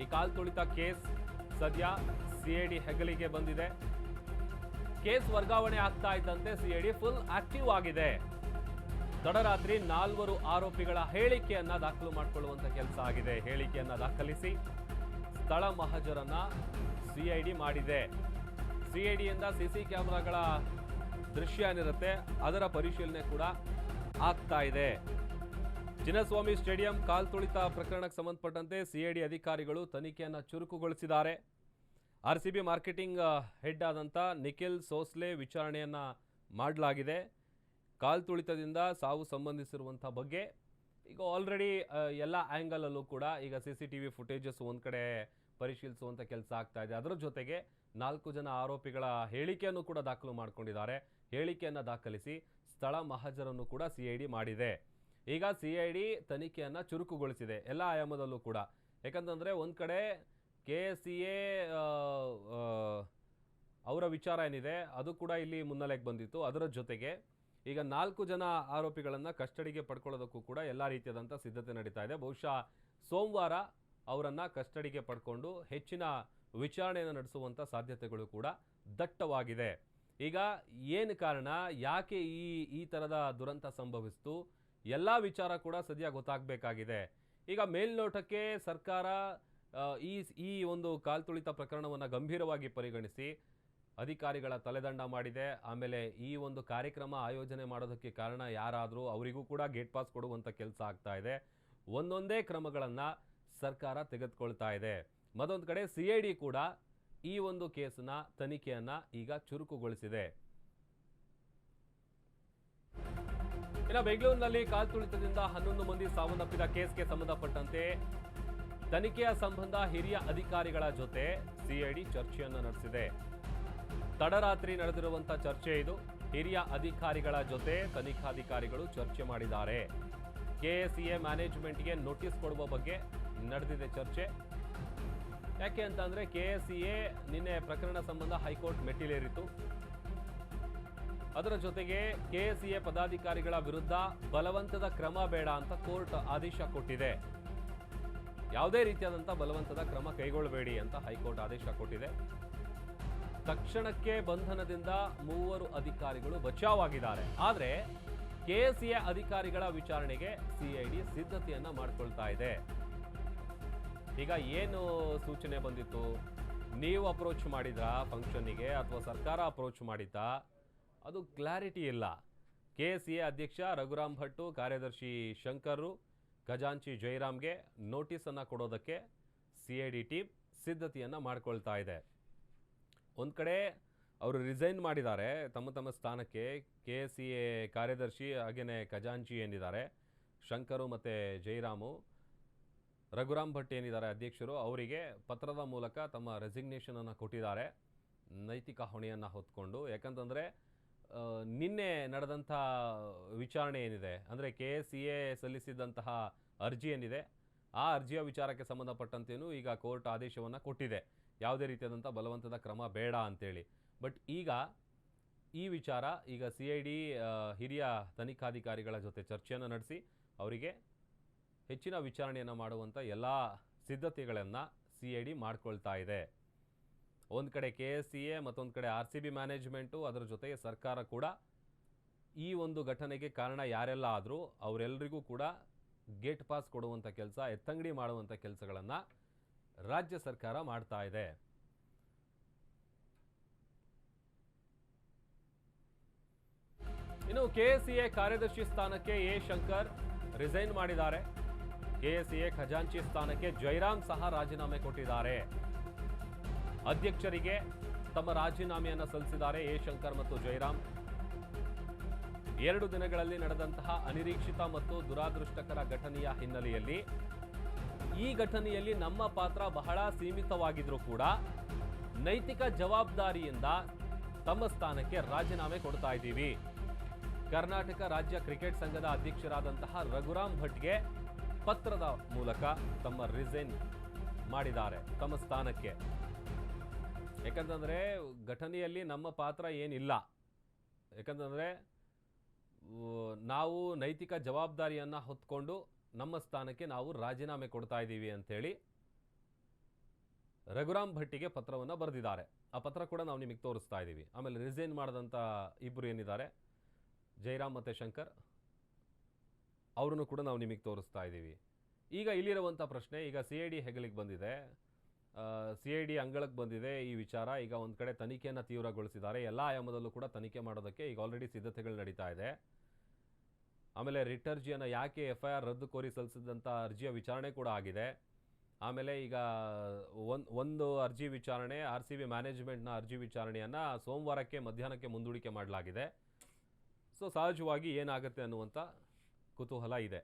ಈ ಕಾಲ್ ತುಳಿತ ಕೇಸ್ ಸದ್ಯ ಸಿಎಡಿ ಹೆಗಲಿಗೆ ಬಂದಿದೆ. ಕೇಸ್ ವರ್ಗಾವಣೆ ಆಗ್ತಾ ಇದ್ದಂತೆ ಸಿಎಡಿ ಫುಲ್ ಆಕ್ಟಿವ್ ಆಗಿದೆ. ತಡರಾತ್ರಿ ನಾಲ್ವರು ಆರೋಪಿಗಳ ಹೇಳಿಕೆಯನ್ನ ದಾಖಲು ಮಾಡಿಕೊಳ್ಳುವಂತ ಕೆಲಸ ಆಗಿದೆ. ಹೇಳಿಕೆಯನ್ನ ದಾಖಲಿಸಿ ಸ್ಥಳ ಮಹಜರನ್ನ ಸಿಐಡಿ ಮಾಡಿದೆ. ಸಿಐಡಿಯಿಂದ ಸಿಸಿ ಕ್ಯಾಮೆರಾಗಳ ದೃಶ್ಯ ಏನಿರುತ್ತೆ ಅದರ ಪರಿಶೀಲನೆ ಕೂಡ ಆಗ್ತಾ ಇದೆ. ಚಿನ್ನಸ್ವಾಮಿ ಸ್ಟೇಡಿಯಂ ಕಾಲ್ ತುಳಿತ ಪ್ರಕರಣಕ್ಕೆ ಸಂಬಂಧಪಟ್ಟಂತೆ ಸಿಐಡಿ ಅಧಿಕಾರಿಗಳು ತನಿಖೆಯನ್ನು ಚುರುಕುಗೊಳಿಸಿದ್ದಾರೆ. R C B marketing head ಆದಂಥ ನಿಖಿಲ್ ಸೋಸ್ಲೆ ವಿಚಾರಣೆಯನ್ನು ಮಾಡಲಾಗಿದೆ. ಕಾಲ್ ತುಳಿತದಿಂದ ಸಾವು ಸಂಬಂಧಿಸಿರುವಂಥ ಬಗ್ಗೆ ಈಗ ಆಲ್ರೆಡಿ ಎಲ್ಲ ಆ್ಯಂಗಲಲ್ಲೂ ಕೂಡ ಈಗ C C T V footages ಒಂದು ಕಡೆ ಪರಿಶೀಲಿಸುವಂಥ ಕೆಲಸ ಆಗ್ತಾ ಇದೆ. ಅದರ ಜೊತೆಗೆ ನಾಲ್ಕು ಜನ ಆರೋಪಿಗಳ ಹೇಳಿಕೆಯನ್ನು ಕೂಡ ದಾಖಲು ಮಾಡಿಕೊಂಡಿದ್ದಾರೆ. ಹೇಳಿಕೆಯನ್ನು ದಾಖಲಿಸಿ ಸ್ಥಳ ಮಹಾಜರನ್ನು ಕೂಡ ಸಿ ಮಾಡಿದೆ. ಈಗ ಸಿ ಐ ಡಿ ತನಿಖೆಯನ್ನು ಚುರುಕುಗೊಳಿಸಿದೆ ಎಲ್ಲ ಆಯಾಮದಲ್ಲೂ ಕೂಡ. ಯಾಕಂತಂದರೆ ಒಂದು ಕಡೆ ಕೆ ಸಿ ಎ ಅವರ ವಿಚಾರ ಏನಿದೆ, ಅದು ಕೂಡ ಇಲ್ಲಿ ಮುನ್ನೆಲೆಗೆ ಬಂದಿತ್ತು. ಅದರ ಜೊತೆಗೆ ಈಗ ನಾಲ್ಕು ಜನ ಆರೋಪಿಗಳನ್ನು ಕಸ್ಟಡಿಗೆ ಪಡ್ಕೊಳ್ಳೋದಕ್ಕೂ ಕೂಡ ಎಲ್ಲ ರೀತಿಯಾದಂಥ ಸಿದ್ಧತೆ ನಡೀತಾ ಇದೆ. ಬಹುಶಃ ಸೋಮವಾರ ಅವರನ್ನು ಕಸ್ಟಡಿಗೆ ಪಡ್ಕೊಂಡು ಹೆಚ್ಚಿನ ವಿಚಾರಣೆಯನ್ನು ನಡೆಸುವಂಥ ಸಾಧ್ಯತೆಗಳು ಕೂಡ ದಟ್ಟವಾಗಿದೆ. ಈಗ ಏನು ಕಾರಣ? ಯಾಕೆ ಈ ಈ ಥರದ ದುರಂತ ಸಂಭವಿಸ್ತು? ಎಲ್ಲ ವಿಚಾರ ಕೂಡ ಸದ್ಯ ಗೊತ್ತಾಗಬೇಕಾಗಿದೆ. ಈಗ ಮೇಲ್ನೋಟಕ್ಕೆ ಸರ್ಕಾರ ಈ ಈ ಒಂದು ಕಾಲ್ತುಳಿತ ಪ್ರಕರಣವನ್ನು ಗಂಭೀರವಾಗಿ ಪರಿಗಣಿಸಿ ಅಧಿಕಾರಿಗಳ ತಲೆದಂಡ ಮಾಡಿದೆ. ಆಮೇಲೆ ಈ ಒಂದು ಕಾರ್ಯಕ್ರಮ ಆಯೋಜನೆ ಮಾಡೋದಕ್ಕೆ ಕಾರಣ ಯಾರಾದರೂ ಅವರಿಗೂ ಕೂಡ ಗೇಟ್ ಪಾಸ್ ಕೊಡುವಂಥ ಕೆಲಸ ಆಗ್ತಾ ಇದೆ. ಒಂದೊಂದೇ ಕ್ರಮಗಳನ್ನು ಸರ್ಕಾರ ತೆಗೆದುಕೊಳ್ತಾ ಇದೆ. ಮತ್ತೊಂದು ಕಡೆ ಸಿ ಕೂಡ ಈ ಒಂದು ಕೇಸನ್ನ ತನಿಖೆಯನ್ನ ಈಗ ಚುರುಕುಗೊಳಿಸಿದೆ. ಇನ್ನು ಬೆಂಗಳೂರಿನಲ್ಲಿ ಕಾಲ್ತುಳಿತದಿಂದ ಹನ್ನೊಂದು ಮಂದಿ ಸಾವನ್ನಪ್ಪಿದ ಕೇಸ್ಗೆ ಸಂಬಂಧಪಟ್ಟಂತೆ ತನಿಖೆಯ ಸಂಬಂಧ ಹಿರಿಯ ಅಧಿಕಾರಿಗಳ ಜೊತೆ ಸಿಐಡಿ ಚರ್ಚೆಯನ್ನು ನಡೆಸಿದೆ. ತಡರಾತ್ರಿ ನಡೆದಿರುವಂಥ ಚರ್ಚೆ ಇದು. ಹಿರಿಯ ಅಧಿಕಾರಿಗಳ ಜೊತೆ ತನಿಖಾಧಿಕಾರಿಗಳು ಚರ್ಚೆ ಮಾಡಿದ್ದಾರೆ. ಕೆಎಸ್ಇಎ ಮ್ಯಾನೇಜ್ಮೆಂಟ್ಗೆ ನೋಟಿಸ್ ಕೊಡುವ ಬಗ್ಗೆ ನಡೆದಿದೆ ಚರ್ಚೆ. ಯಾಕೆ ಅಂತಂದ್ರೆ ಕೆಎಸ್ಇಎ ನಿನ್ನೆ ಪ್ರಕರಣ ಸಂಬಂಧ ಹೈಕೋರ್ಟ್ ಮೆಟ್ಟಿಲೇರಿತು ಅದರ ಜೊತೆಗೆ ಕೆಎಸ್ಇಎ ಪದಾಧಿಕಾರಿಗಳ ವಿರುದ್ಧ ಬಲವಂತದ ಕ್ರಮ ಬೇಡ ಅಂತ ಕೋರ್ಟ್ ಆದೇಶ ಕೊಟ್ಟಿದೆ. ಯಾವುದೇ ರೀತಿಯಾದಂಥ ಬಲವಂತದ ಕ್ರಮ ಕೈಗೊಳ್ಳಬೇಡಿ ಅಂತ ಹೈಕೋರ್ಟ್ ಆದೇಶ ಕೊಟ್ಟಿದೆ. ತಕ್ಷಣಕ್ಕೆ ಬಂಧನದಿಂದ ಮೂವರು ಅಧಿಕಾರಿಗಳು ಬಚಾವಾಗಿದ್ದಾರೆ. ಆದರೆ ಕೆಎಸ್ಇಎ ಅಧಿಕಾರಿಗಳ ವಿಚಾರಣೆಗೆ ಸಿಐಡಿ ಸಿದ್ಧತೆಯನ್ನ ಮಾಡಿಕೊಳ್ತಾ ಇದೆ. ಈಗ ಏನು ಸೂಚನೆ ಬಂದಿತ್ತು? ನೀವು ಅಪ್ರೋಚ್ ಮಾಡಿದ್ರಾ ಫಂಕ್ಷನ್ನಿಗೆ ಅಥವಾ ಸರ್ಕಾರ ಅಪ್ರೋಚ್ ಮಾಡಿದ್ದಾ? ಅದು ಕ್ಲಾರಿಟಿ ಇಲ್ಲ. ಕೆ ಅಧ್ಯಕ್ಷ ರಘುರಾಮ್ ಭಟ್ಟು, ಕಾರ್ಯದರ್ಶಿ ಶಂಕರು, ಖಜಾಂಚಿ ಜಯರಾಮ್ಗೆ ನೋಟಿಸನ್ನು ಕೊಡೋದಕ್ಕೆ ಸಿ ಐ ಡಿ ಟೀಮ್ ಸಿದ್ಧತೆಯನ್ನು ಮಾಡಿಕೊಳ್ತಾ ಇದೆ. ಒಂದು ಕಡೆ ಅವರು ರಿಸೈನ್ ಮಾಡಿದ್ದಾರೆ, ತಮ್ಮ ತಮ್ಮ ಸ್ಥಾನಕ್ಕೆ ಕೆ ಸಿ ಎ ಕಾರ್ಯದರ್ಶಿ ಹಾಗೆಯೇ ಖಜಾಂಚಿ ಏನಿದ್ದಾರೆ, ಶಂಕರು ಮತ್ತು ಜಯರಾಮು ರಘುರಾಮ್ ಭಟ್ ಏನಿದ್ದಾರೆ ಅಧ್ಯಕ್ಷರು, ಅವರಿಗೆ ಪತ್ರದ ಮೂಲಕ ತಮ್ಮ ರೆಸಿಗ್ನೇಷನನ್ನು ಕೊಟ್ಟಿದ್ದಾರೆ. ನೈತಿಕ ಹೊಣೆಯನ್ನು ಹೊತ್ಕೊಂಡು, ಯಾಕಂತಂದರೆ ನಿನ್ನೆ ನಡೆದಂಥ ವಿಚಾರಣೆ ಏನಿದೆ? ಅಂದರೆ ಕೆ ಎಸ್ ಸಿ ಎ ಸಲ್ಲಿಸಿದಂತಹ ಅರ್ಜಿ ಏನಿದೆ? ಆ ಅರ್ಜಿಯ ವಿಚಾರಕ್ಕೆ ಸಂಬಂಧಪಟ್ಟಂತೇನು ಈಗ ಕೋರ್ಟ್ ಆದೇಶವನ್ನು ಕೊಟ್ಟಿದೆ. ಯಾವುದೇ ರೀತಿಯಾದಂಥ ಬಲವಂತದ ಕ್ರಮ ಬೇಡ ಅಂತೇಳಿ. ಬಟ್ ಈಗ ಈ ವಿಚಾರ ಈಗ ಸಿ ಐ ಡಿ ಹಿರಿಯ ತನಿಖಾಧಿಕಾರಿಗಳ ಜೊತೆ ಚರ್ಚೆಯನ್ನು ನಡೆಸಿ ಅವರಿಗೆ ಹೆಚ್ಚಿನ ವಿಚಾರಣೆಯನ್ನು ಮಾಡುವಂಥ ಎಲ್ಲ ಸಿದ್ಧತೆಗಳನ್ನು ಸಿ ಐ ಡಿ ಮಾಡಿಕೊಳ್ತಾ ಇದೆ. ಒಂದು ಕಡೆ ಕೆ ಎಸ್ ಸಿ ಎ ಮತ್ತೊಂದು ಕಡೆ ಆರ್ ಸಿ ಬಿ ಮ್ಯಾನೇಜ್ಮೆಂಟು ಅದರ ಜೊತೆಗೆ ಸರ್ಕಾರ ಕೂಡ ಈ ಒಂದು ಘಟನೆಗೆ ಕಾರಣ ಯಾರೆಲ್ಲ ಆದರೂ ಅವರೆಲ್ಲರಿಗೂ ಕೂಡ ಗೇಟ್ ಪಾಸ್ ಕೊಡುವಂಥ ಕೆಲಸ, ಎತ್ತಂಗಡಿ ಮಾಡುವಂಥ ಕೆಲಸಗಳನ್ನು ರಾಜ್ಯ ಸರ್ಕಾರ ಮಾಡ್ತಾ ಇದೆ. ಇನ್ನು ಕೆಎಸ್ಸಿಎ ಕಾರ್ಯದರ್ಶಿ ಸ್ಥಾನಕ್ಕೆ ಎ ಶಂಕರ್ ರಿಸೈನ್ ಮಾಡಿದ್ದಾರೆ. ಕೆಎಸ್ಸಿಎ ಖಜಾಂಚಿ ಸ್ಥಾನಕ್ಕೆ ಜೈರಾಮ್ ಸಹ ರಾಜೀನಾಮೆ ಕೊಟ್ಟಿದ್ದಾರೆ. ಅಧ್ಯಕ್ಷರಿಗೆ ತಮ್ಮ ರಾಜೀನಾಮೆಯನ್ನು ಸಲ್ಲಿಸಿದ್ದಾರೆ ಎ. ಶಂಕರ್ ಮತ್ತು ಜೈರಾಮ್. ಎರಡು ದಿನಗಳಲ್ಲಿ ನಡೆದಂತಹ ಅನಿರೀಕ್ಷಿತ ಮತ್ತು ದುರಾದೃಷ್ಟಕರ ಘಟನೆಯ ಹಿನ್ನೆಲೆಯಲ್ಲಿ ಈ ಘಟನೆಯಲ್ಲಿ ನಮ್ಮ ಪಾತ್ರ ಬಹಳ ಸೀಮಿತವಾಗಿದ್ರೂ ಕೂಡ ನೈತಿಕ ಜವಾಬ್ದಾರಿಯಿಂದ ತಮ್ಮ ಸ್ಥಾನಕ್ಕೆ ರಾಜೀನಾಮೆ ಕೊಡ್ತಾ ಇದ್ದೀವಿ. ಕರ್ನಾಟಕ ರಾಜ್ಯ ಕ್ರಿಕೆಟ್ ಸಂಘದ ಅಧ್ಯಕ್ಷರಾದಂತಹ ರಘುರಾಮ್ ಭಟ್ಗೆ ಪತ್ರದ ಮೂಲಕ ತಮ್ಮ ರಿಸೈನ್ ಮಾಡಿದ್ದಾರೆ ತಮ್ಮ ಸ್ಥಾನಕ್ಕೆ. ಯಾಕಂತಂದರೆ ಘಟನೆಯಲ್ಲಿ ನಮ್ಮ ಪಾತ್ರ ಏನಿಲ್ಲ. ಯಾಕಂತಂದರೆ ನಾವು ನೈತಿಕ ಜವಾಬ್ದಾರಿಯನ್ನು ಹೊತ್ಕೊಂಡು ನಮ್ಮ ಸ್ಥಾನಕ್ಕೆ ನಾವು ರಾಜೀನಾಮೆ ಕೊಡ್ತಾ ಇದ್ದೀವಿ ಅಂಥೇಳಿ ರಘುರಾಮ್ ಭಟ್ಟಿಗೆ ಪತ್ರವನ್ನು ಬರೆದಿದ್ದಾರೆ. ಆ ಪತ್ರ ಕೂಡ ನಾವು ನಿಮಗೆ ತೋರಿಸ್ತಾ ಇದ್ದೀವಿ. ಆಮೇಲೆ ರಿಸೈನ್ ಮಾಡಿದಂಥ ಇಬ್ಬರು ಏನಿದ್ದಾರೆ? ಜಯರಾಮ್ ಮತ್ತು ಶಂಕರ್. ಅವ್ರನ್ನು ಕೂಡ ನಾವು ನಿಮಗೆ ತೋರಿಸ್ತಾ ಇದ್ದೀವಿ. ಈಗ ಇಲ್ಲಿರುವಂಥ ಪ್ರಶ್ನೆ, ಈಗ ಸಿ ಐ ಡಿ ಹೆಗಲಿಗೆ ಬಂದಿದೆ. ಸಿ ಐ ಡಿ ಅಂಗಳಕ್ಕೆ ಬಂದಿದೆ ಈ ವಿಚಾರ. ಈಗ ಒಂದು ಕಡೆ ತನಿಖೆಯನ್ನು ತೀವ್ರಗೊಳಿಸಿದ್ದಾರೆ. ಎಲ್ಲ ಆಯಾಮದಲ್ಲೂ ಕೂಡ ತನಿಖೆ ಮಾಡೋದಕ್ಕೆ ಈಗ ಆಲ್ರೆಡಿ ಸಿದ್ಧತೆಗಳು ನಡೀತಾ ಇದೆ. ಆಮೇಲೆ ರಿಟ್ ಅರ್ಜಿಯನ್ನು ಯಾಕೆ ಎಫ್ ಐ ಆರ್ ರದ್ದು ಕೋರಿ ಸಲ್ಲಿಸಿದಂಥ ಅರ್ಜಿಯ ವಿಚಾರಣೆ ಕೂಡ ಆಗಿದೆ. ಆಮೇಲೆ ಈಗ ಒಂದು ಒಂದು ಅರ್ಜಿ ವಿಚಾರಣೆ ಆರ್ ಸಿ ಬಿ ಮ್ಯಾನೇಜ್ಮೆಂಟ್ನ ಅರ್ಜಿ ವಿಚಾರಣೆಯನ್ನು ಸೋಮವಾರಕ್ಕೆ ಮಧ್ಯಾಹ್ನಕ್ಕೆ ಮುಂದೂಡಿಕೆ ಮಾಡಲಾಗಿದೆ. ಸೊ ಸಹಜವಾಗಿ ಏನಾಗುತ್ತೆ ಅನ್ನುವಂಥ ಕುತೂಹಲ ಇದೆ.